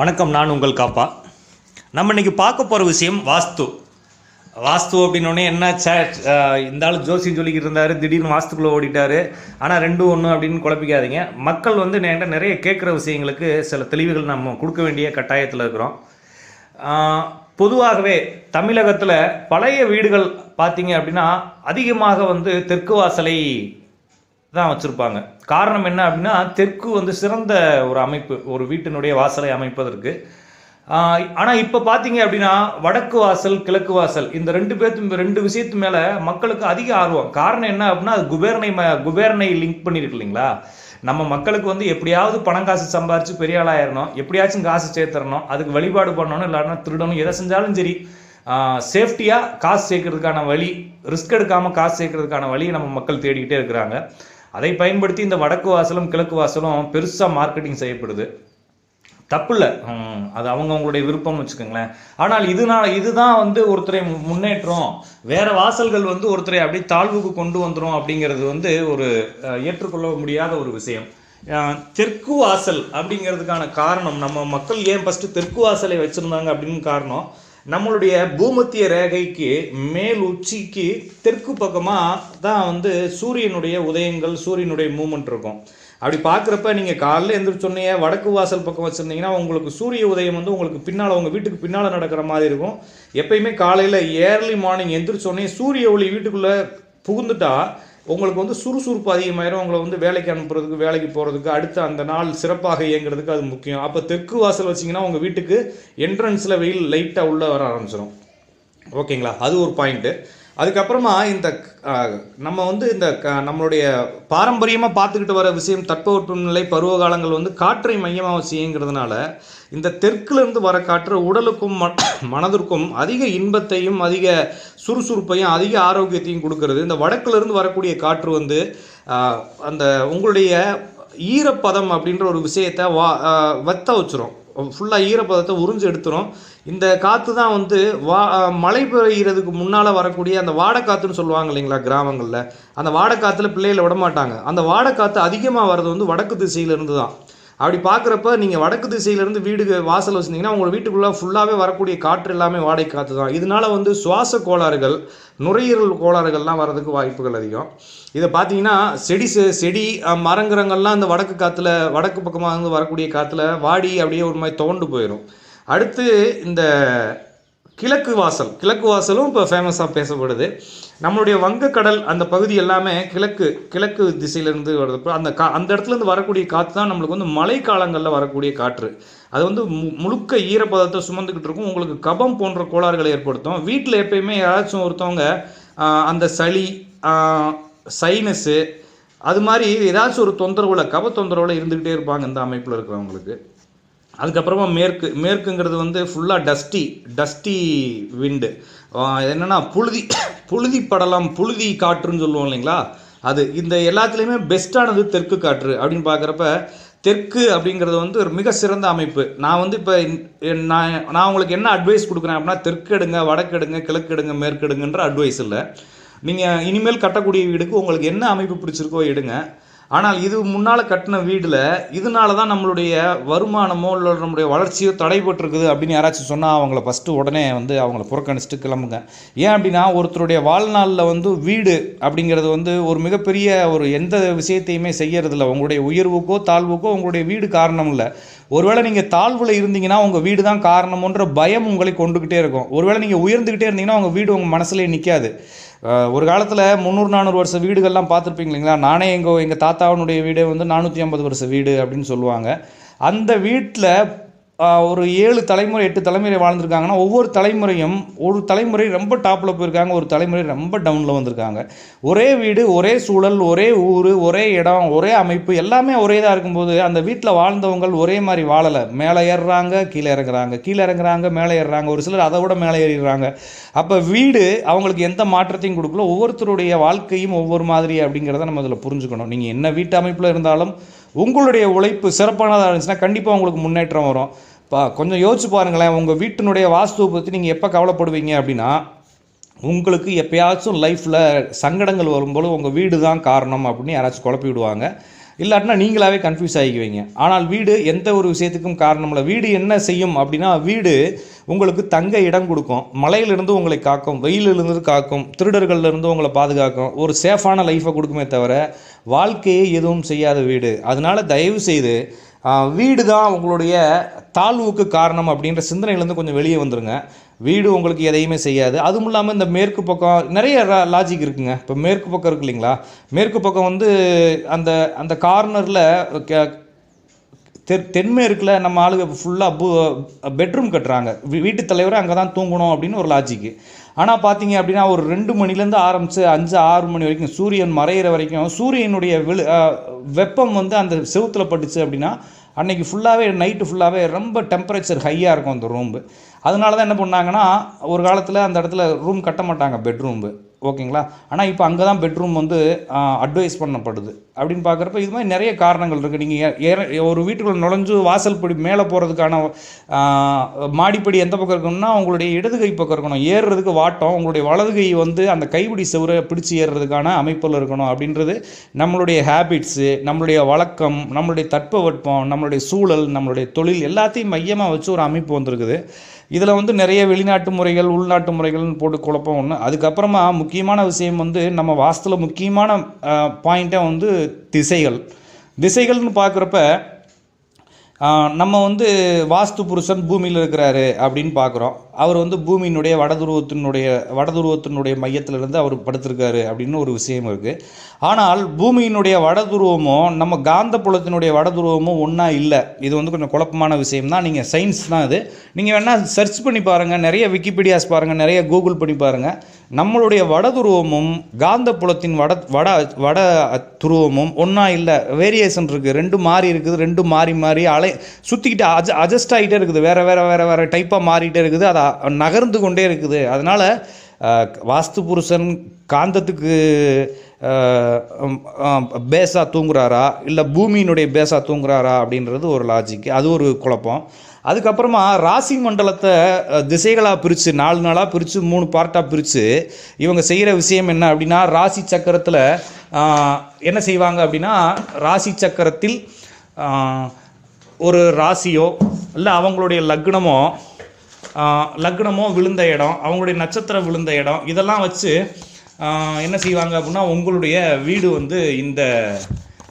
வணக்கம் நான் உங்கள் காப்பா. நம்ம இன்னைக்கு பார்க்க போகிற விஷயம் வாஸ்து. வாஸ்து அப்படின்னோடனே என்ன சே இந்த ஆள் ஜோசியம் சொல்லிக்கிட்டு இருந்தார் திடீர்னு வாஸ்துக்குள்ளே ஓடிட்டாரு. ஆனால் ரெண்டும் ஒன்று அப்படின்னு குழப்பிக்காதீங்க. மக்கள் வந்து என்கிட்ட நிறைய கேட்குற விஷயங்களுக்கு சில தெளிவுகள் நம்ம கொடுக்க வேண்டிய கட்டாயத்தில் இருக்கிறோம். பொதுவாகவே தமிழகத்தில் பழைய வீடுகள் பார்த்தீங்க அப்படின்னா அதிகமாக வந்து தெற்கு வாசலை தான் வச்சுருப்பாங்க. காரணம் என்ன அப்படின்னா தெற்கு வந்து சிறந்த ஒரு அமைப்பு ஒரு வீட்டினுடைய வாசலை அமைப்பதற்கு. ஆனால் இப்போ பார்த்தீங்க அப்படின்னா வடக்கு வாசல் கிழக்கு வாசல் இந்த ரெண்டு பேர்த்து ரெண்டு விஷயத்து மேலே மக்களுக்கு அதிக ஆர்வம். காரணம் என்ன அப்படின்னா அது குபேரனை ம குபேரனை லிங்க் பண்ணியிருக்கு இல்லைங்களா? நம்ம மக்களுக்கு வந்து எப்படியாவது பணம் காசு சம்பாரித்து பெரிய ஆளாயிரணும் எப்படியாச்சும் காசு சேர்த்துறணும். அதுக்கு வழிபாடு பண்ணணும் இல்லாட்டினா திருடணும் எதை செஞ்சாலும் சரி. சேஃப்டியாக காசு சேர்க்கறதுக்கான வழி ரிஸ்க் எடுக்காமல் காசு சேர்க்கறதுக்கான வழியை நம்ம மக்கள் தேடிக்கிட்டே இருக்கிறாங்க. அதை பயன்படுத்தி இந்த வடக்கு வாசலும் கிழக்கு வாசலும் பெருசாக மார்க்கெட்டிங் செய்யப்படுது. தப்பு இல்லை அது அவங்கவுங்களுடைய விருப்பம்னு வச்சுக்கோங்களேன். ஆனால் இதுதான் இதுதான் வந்து ஒருத்தரை மு- முன்னேற்றம். வேற வாசல்கள் வந்து ஒருத்தரை அப்படியே தாழ்வுக்கு கொண்டு வந்துடும் அப்படிங்கிறது வந்து ஒரு ஏற்றுக்கொள்ள முடியாத ஒரு விஷயம். தெற்கு வாசல் அப்படிங்கிறதுக்கான காரணம் நம்ம மக்கள் ஏன் ஃபஸ்ட்டு தெற்கு வாசலை வச்சுருந்தாங்க அப்படின்னு காரணம் நம்மளுடைய பூமத்திய ரேகைக்கு மேல் உச்சிக்கு தெற்கு பக்கமாக தான் வந்து சூரியனுடைய உதயங்கள் சூரியனுடைய மூமெண்ட் இருக்கும். அப்படி பார்க்குறப்ப நீங்கள் காலையில் எழுந்திரிச்சோன்னே வடக்கு வாசல் பக்கம் வச்சுருந்தீங்கன்னா உங்களுக்கு சூரிய உதயம் வந்து உங்களுக்கு பின்னால் உங்கள் வீட்டுக்கு பின்னால் நடக்கிற மாதிரி இருக்கும். எப்பயுமே காலையில் ஏர்லி மார்னிங் எந்திரிச்சோன்னே சூரிய ஒளி வீட்டுக்குள்ளே புகுந்துட்டா உங்களுக்கு வந்து சுறுசுறுப்பு அதிகமாயிரும். உங்களை வந்து வேலைக்கு அனுப்புறதுக்கு வேலைக்கு போகிறதுக்கு அடுத்த அந்த நாள் சிறப்பாக இயங்குறதுக்கு அது முக்கியம். அப்போ தெற்கு வாசல் வச்சிங்கன்னா உங்கள் வீட்டுக்கு என்ட்ரன்ஸில் வெயில் லைட்டாக உள்ளே வர ஆரம்பிச்சிடும் ஓகேங்களா? அது ஒரு பாயிண்ட்டு அதுக்கப்புறமா இந்த நம்ம வந்து இந்த க- நம்மளுடைய பாரம்பரியமாக பார்த்துக்கிட்டு வர விஷயம் தட்பவெப்பநிலை பருவ காலங்கள் வந்து காற்றை மையமாக செய்யுங்கிறதுனால இந்த தெற்குலேருந்து வர காற்று உடலுக்கும் மனதிற்கும் அதிக இன்பத்தையும் அதிக சுறுசுறுப்பையும் அதிக ஆரோக்கியத்தையும் கொடுக்கறது. இந்த வடக்குலேருந்து வரக்கூடிய காற்று வந்து அந்த உங்களுடைய ஈரப்பதம் அப்படின்ற ஒரு விஷயத்தை வா வத்த வச்சிரும். ஃபுல்லாக ஈரப்பதத்தை உறிஞ்சு எடுத்துரும். இந்த காற்று தான் வந்து வா மழை பெய்கிறதுக்கு முன்னால் வரக்கூடிய அந்த வாடைக்காற்றுன்னு சொல்லுவாங்க இல்லைங்களா கிராமங்களில். அந்த வாடைக்காற்றுல பிள்ளைகளை விட மாட்டாங்க அந்த வாடைக்காற்று அதிகமாக வர்றது வந்து வடக்கு திசையிலேருந்து தான். அப்படி பார்க்குறப்ப நீங்கள் வடக்கு திசையிலேருந்து வீடு வாசல் வச்சுருந்தீங்கன்னா உங்கள் வீட்டுக்குள்ளே ஃபுல்லாகவே வரக்கூடிய காற்று எல்லாமே வாடகை காற்று தான். இதனால் வந்து சுவாச கோளாறுகள் நுரையீரல் கோளாறுகள்லாம் வர்றதுக்கு வாய்ப்புகள் அதிகம். இதை பார்த்தீங்கன்னா செடி செ- செடி மரங்கிறங்கள்லாம் மரங்கிரங்கள்லாம் இந்த வடக்கு காற்றுல வடக்கு பக்கமாக இருந்து வரக்கூடிய காற்றுல வாடி அப்படியே ஒரு மாதிரி தோண்டு போயிடும் அடுத்து இந்த கிழக்கு வாசல். கிழக்கு வாசலும் இப்போ ஃபேமஸாக பேசப்படுது. நம்மளுடைய வங்கக்கடல் அந்த பகுதி எல்லாமே கிழக்கு கிழக்கு திசையிலேருந்து வர்றப்போ அந்த கா அந்த இடத்துலேருந்து வரக்கூடிய காற்று தான் நம்மளுக்கு வந்து மழை காலங்களில் வரக்கூடிய காற்று. அது வந்து மு- முழுக்க ஈரப்பதத்தை சுமந்துக்கிட்டு இருக்கும். உங்களுக்கு கபம் போன்ற கோளாறுகளை ஏற்படுத்தும். வீட்டில் எப்பயுமே யாராச்சும் ஒருத்தவங்க அந்த சளி சைனஸு அது மாதிரி ஏதாச்சும் ஒரு தொந்தரவுல கப தொந்தரவுல இருந்துக்கிட்டே இருப்பாங்க இந்த அமைப்பில் இருக்கிறவங்களுக்கு. அதுக்கப்புறமா மேற்கு மேற்குங்கிறது வந்து ஃபுல்லாக டஸ்டி டஸ்டி விண்டு என்னென்னா புழுதி புழுதி படலம் புழுதி காற்றுன்னு சொல்லுவோம் இல்லைங்களா? அது இந்த எல்லாத்துலேயுமே பெஸ்ட்டானது தெற்கு காற்று அப்படின்னு பார்க்குறப்ப தெற்கு அப்படிங்கிறது வந்து ஒரு மிக சிறந்த அமைப்பு. நான் வந்து இப்போ நான் நான் உங்களுக்கு என்ன அட்வைஸ் கொடுக்குறேன் அப்படின்னா தெற்கு எடுங்க வடக்கு எடுங்க கிழக்கு எடுங்க மேற்கு எடுங்கன்ற அட்வைஸ் இல்லை. நீங்கள் இனிமேல் கட்டக்கூடிய வீடுக்கு உங்களுக்கு என்ன அமைப்பு பிடிச்சிருக்கோ எடுங்க. ஆனால் இது முன்னால் கட்டின வீடில் இதனால தான் நம்மளுடைய வருமானமோ இல்லை நம்மளுடைய வளர்ச்சியோ தடைபட்டிருக்குது அப்படின்னு யாராச்சும் சொன்னால் அவங்கள ஃபஸ்ட்டு உடனே வந்து அவங்கள புறக்கணிச்சிட்டு கிளம்புங்க. ஏன் அப்படின்னா ஒருத்தருடைய வாழ்நாளில் வந்து வீடு அப்படிங்கிறது வந்து ஒரு மிகப்பெரிய ஒரு எந்த விஷயத்தையுமே செய்யறதில்ல. உங்களுடைய உயர்வுக்கோ தாழ்வுக்கோ உங்களுடைய வீடு காரணம் இல்லை. ஒருவேளை நீங்கள் தாழ்வில் இருந்தீங்கன்னா உங்கள் வீடு தான் காரணம்ன்ற பயம் உங்களை கொண்டுக்கிட்டே இருக்கும். ஒருவேளை நீங்கள் உயர்ந்துக்கிட்டே இருந்தீங்கன்னா உங்கள் வீடு உங்கள் மனசுலேயே நிற்காது ஒரு காலத்தில் முந்நூறு நானூறு வருஷ வீடுகள்லாம் பார்த்துருப்பீங்க இல்லைங்களா? நானே எங்கள் எங்கள் தாத்தாவனுடைய வீடே வந்து நானூற்றி ஐம்பது வருஷ வீடு அப்படின்னு சொல்லுவாங்க. அந்த வீட்டில் ஒரு ஏழு தலைமுறை எட்டு தலைமுறை வாழ்ந்துருக்காங்கன்னா ஒவ்வொரு தலைமுறையும் ஒரு தலைமுறை ரொம்ப டாப்பில் போயிருக்காங்க ஒரு தலைமுறை ரொம்ப டவுனில் வந்திருக்காங்க. ஒரே வீடு ஒரே சூழல் ஒரே ஊர் ஒரே இடம் ஒரே அமைப்பு எல்லாமே ஒரே இதாக இருக்கும்போது அந்த வீட்டில் வாழ்ந்தவங்கள் ஒரே மாதிரி வாழலை. மேலே ஏறுறாங்க கீழே இறங்குறாங்க. கீழே இறங்குறாங்க மேலே ஏறுறாங்க. ஒரு சிலர் அதை விட மேலே ஏறிடுறாங்க. அப்போ வீடு அவங்களுக்கு எந்த மாற்றத்தையும் கொடுக்கல. ஒவ்வொருத்தருடைய வாழ்க்கையும் ஒவ்வொரு மாதிரி அப்படிங்கிறத நம்ம அதில் புரிஞ்சுக்கணும். நீங்கள் என்ன வீட்டு அமைப்பில் இருந்தாலும் உங்களுடைய உழைப்பு சிறப்பானதாக இருந்துச்சுன்னா கண்டிப்பாக உங்களுக்கு முன்னேற்றம் வரும். பா கொஞ்சம் யோசிச்சு பாருங்களேன். உங்கள் வீட்டினுடைய வாஸ்துவை பற்றி நீங்கள் எப்போ கவலைப்படுவீங்க அப்படின்னா உங்களுக்கு எப்பயாச்சும் லைஃப்பில் சங்கடங்கள் வரும்போது உங்கள் வீடு தான் காரணம் அப்படின்னு யாராச்சும் குழப்பி விடுவாங்க. இல்லாட்டினா நீங்களாவே கன்ஃபியூஸ் ஆகிக்குவீங்க ஆனால் வீடு எந்த ஒரு விஷயத்துக்கும் காரணம் இல்லை. வீடு என்ன செய்யும் அப்படின்னா வீடு உங்களுக்கு தங்க இடம் கொடுக்கும். மலையிலிருந்து உங்களை காக்கும் வெயிலிருந்து காக்கும் திருடர்கள்லேருந்து உங்களை பாதுகாக்கும். ஒரு சேஃபான லைஃப்பை கொடுக்குமே தவிர வாழ்க்கையை எதுவும் செய்யாத வீடு. அதனால தயவு செய்து வீடு தான் உங்களுடைய தாழ்வுக்கு காரணம் அப்படின்ற சிந்தனையிலேருந்து கொஞ்சம் வெளியே வந்துருங்க. வீடு உங்களுக்கு எதையுமே செய்யாது. அதுவும் இல்லாமல் இந்த மேற்கு பக்கம் நிறைய லாஜிக் இருக்குங்க. இப்போ மேற்கு பக்கம் இருக்கு இல்லைங்களா? மேற்கு பக்கம் வந்து அந்த அந்த கார்னரில் தெ தென்மேற்கில் நம்ம ஆளுங்க ஃபுல்லாக பூ பெட்ரூம் கட்டுறாங்க. வீட்டு தலைவரை அங்கே தான் தூங்கணும் அப்படின்னு ஒரு லாஜிக்கு ஆனால் பார்த்தீங்க அப்படின்னா ஒரு ரெண்டு மணிலேருந்து ஆரம்பித்து அஞ்சு ஆறு மணி வரைக்கும் சூரியன் மறையிற வரைக்கும் சூரியனுடைய விழு வெப்பம் வந்து அந்த செவுத்தில் பட்டுச்சு அப்படின்னா அன்னைக்கு ஃபுல்லாகவே நைட்டு ஃபுல்லாகவே ரொம்ப டெம்பரேச்சர் ஹையாக இருக்கும் அந்த ரூம்பு அதனால தான் என்ன பண்ணாங்கன்னா ஒரு காலத்தில் அந்த இடத்துல ரூம் கட்ட மாட்டாங்க பெட்ரூம்பு ஓகேங்களா? ஆனால் இப்போ அங்கே தான் பெட்ரூம் வந்து அட்வைஸ் பண்ணப்படுது. அப்படின்னு பார்க்குறப்ப இது மாதிரி நிறைய காரணங்கள் இருக்குது நீங்கள் ஏற ஒரு வீட்டுக்குள்ளே நுழைஞ்சு வாசல் படி மேலே போகிறதுக்கான மாடிப்படி எந்த பக்கம் இருக்கணும்னா உங்களுடைய இடது கை பக்கம் இருக்கணும். ஏறுறதுக்கு வாட்டம் உங்களுடைய வலது கை வந்து அந்த கைப்பிடி செவரை பிடிச்சி ஏறுறதுக்கான அமைப்பில் இருக்கணும். அப்படின்றது நம்மளுடைய ஹேபிட்ஸு நம்மளுடைய வழக்கம் நம்மளுடைய தட்பவெட்பம் நம்மளுடைய சூழல் நம்மளுடைய தொழில் எல்லாத்தையும் மையமாக வச்சு ஒரு அமைப்பு வந்திருக்குது. இதில் வந்து நிறைய வெளிநாட்டு முறைகள் உள்நாட்டு முறைகள்னு போட்டு குழப்பம் ஒன்று அதுக்கப்புறமா முக்கியமான விஷயம் வந்து நம்ம வாஸ்துல முக்கியமான பாயிண்ட்டாக வந்து திசைகள். திசைகள்னு பார்க்குறப்ப நம்ம வந்து வாஸ்து புருஷன் பூமியில் இருக்கிறாரு அப்படின்னு பார்க்குறோம். அவர் வந்து பூமியினுடைய வடதுருவத்தினுடைய வடதுருவத்தினுடைய மையத்திலிருந்து அவர் படுத்திருக்காரு அப்படின்னு ஒரு விஷயம் இருக்குது ஆனால் பூமியினுடைய வடதுருவமும் நம்ம காந்த புலத்தினுடைய வடதுருவமும் ஒன்றா இல்லை. இது வந்து கொஞ்சம் குழப்பமான விஷயம் தான். நீங்கள் சயின்ஸ் தான் இது. நீங்கள் வேணால் சர்ச் பண்ணி பாருங்கள் நிறைய விக்கிபீடியாஸ் பாருங்கள் நிறைய கூகுள் பண்ணி பாருங்கள் நம்மளுடைய வடதுருவமும் காந்த புலத்தின் வட வட வட துருவமும் ஒன்றா இல்லை. வேரியேஷன் இருக்குது ரெண்டு மாறி இருக்குது. ரெண்டு மாறி மாறி அலை சுற்றிக்கிட்டு அஜ அட்ஜஸ்ட் ஆகிட்டே இருக்குது. வேறு வேறு வேறு வேறு டைப்பாக மாறிட்டே இருக்குது. அதை நகர்ந்து கொண்டே இருக்குது. அதனால் வாஸ்து புருஷன் காந்தத்துக்கு பேஸாக தூங்குறாரா? இல்லை பூமியினுடைய பேஸாக தூங்குறாரா? அப்படின்றது ஒரு லாஜிக் அது ஒரு குழப்பம். அதுக்கப்புறமா ராசி மண்டலத்தை திசைகளாக பிரித்து நாலு நாளாக பிரித்து மூணு பார்ட்டாக பிரித்து இவங்க செய்கிற விஷயம் என்ன அப்படின்னா ராசி சக்கரத்தில் என்ன செய்வாங்க அப்படின்னா ராசி சக்கரத்தில் ஒரு ராசியோ இல்லை அவங்களுடைய லக்னமோ லக்னமோ விழுந்த இடம் அவங்களுடைய நட்சத்திரம் விழுந்த இடம் இதெல்லாம் வச்சு என்ன செய்வாங்க அப்படின்னா உங்களுடைய வீடு வந்து இந்த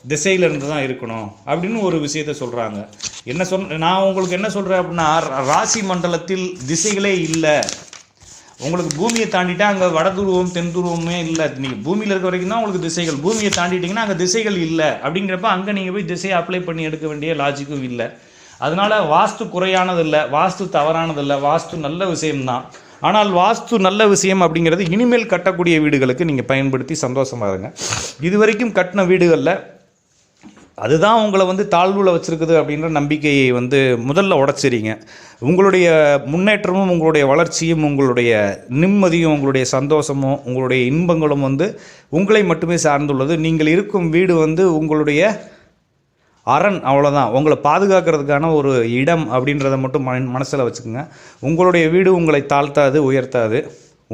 திசையிலேருந்து தான் இருக்கணும் அப்படின்னு ஒரு விஷயத்த சொல்கிறாங்க என்ன சொல் நான் உங்களுக்கு என்ன சொல்கிறேன் அப்படின்னா ரா- ராசி மண்டலத்தில் திசைகளே இல்லை. உங்களுக்கு பூமியை தாண்டிட்டா அங்கே வடதுருவம் தென் துருவமே இல்லை. நீங்கள் பூமியில் இருக்க வரைக்கும் தான் உங்களுக்கு திசைகள். பூமியை தாண்டிட்டீங்கன்னா அங்கே திசைகள் இல்லை. அப்படிங்கிறப்ப அங்கே நீங்கள் போய் திசையை அப்ளை பண்ணி எடுக்க வேண்டிய லாஜிக்கும் இல்லை. அதனால் வாஸ்து குறையானதில்லை வாஸ்து தவறானதில்லை. வாஸ்து நல்ல விஷயம்தான். ஆனால் வாஸ்து நல்ல விஷயம் அப்படிங்கிறது இனிமேல் கட்டக்கூடிய வீடுகளுக்கு நீங்கள் பயன்படுத்தி சந்தோஷமா இருங்க. இது வரைக்கும் கட்டின வீடுகளில் அதுதான் உங்களை வந்து தாழ்வுல வச்சுருக்குது அப்படின்ற நம்பிக்கையை வந்து முதல்ல உடச்சிறீங்க. உங்களுடைய முன்னேற்றமும் உங்களுடைய வளர்ச்சியும் உங்களுடைய நிம்மதியும் உங்களுடைய சந்தோஷமும் உங்களுடைய இன்பங்களும் வந்து உங்களை மட்டுமே சார்ந்துள்ளது. நீங்கள் இருக்கும் வீடு வந்து உங்களுடைய அரண் அவ்வளோதான் உங்களை பாதுகாக்கிறதுக்கான ஒரு இடம் அப்படின்றத மட்டும் மன மனசில் வச்சுக்கோங்க. உங்களுடைய வீடு உங்களை தாழ்த்தாது உயர்த்தாது.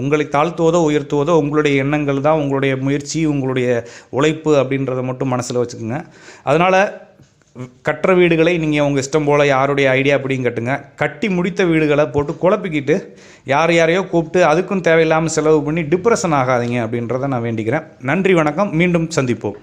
உங்களை தாழ்த்துவதோ உயர்த்துவதோ உங்களுடைய எண்ணங்கள் தான் உங்களுடைய முயற்சி உங்களுடைய உழைப்பு அப்படின்றத மட்டும் மனசில் வச்சுக்கோங்க. அதனால் கட்டுற வீடுகளை நீங்கள் உங்கள் இஷ்டம் போல் யாருடைய ஐடியா அப்படியும் கட்டுங்க. கட்டி முடித்த வீடுகளை போட்டு குழப்பிக்கிட்டு யார் யாரையோ கூப்பிட்டு அதுக்கும் தேவையில்லாமல் செலவு பண்ணி டிப்ரெஷன் ஆகாதீங்க அப்படின்றத நான் வேண்டிக்கிறேன். நன்றி வணக்கம். மீண்டும் சந்திப்போம்.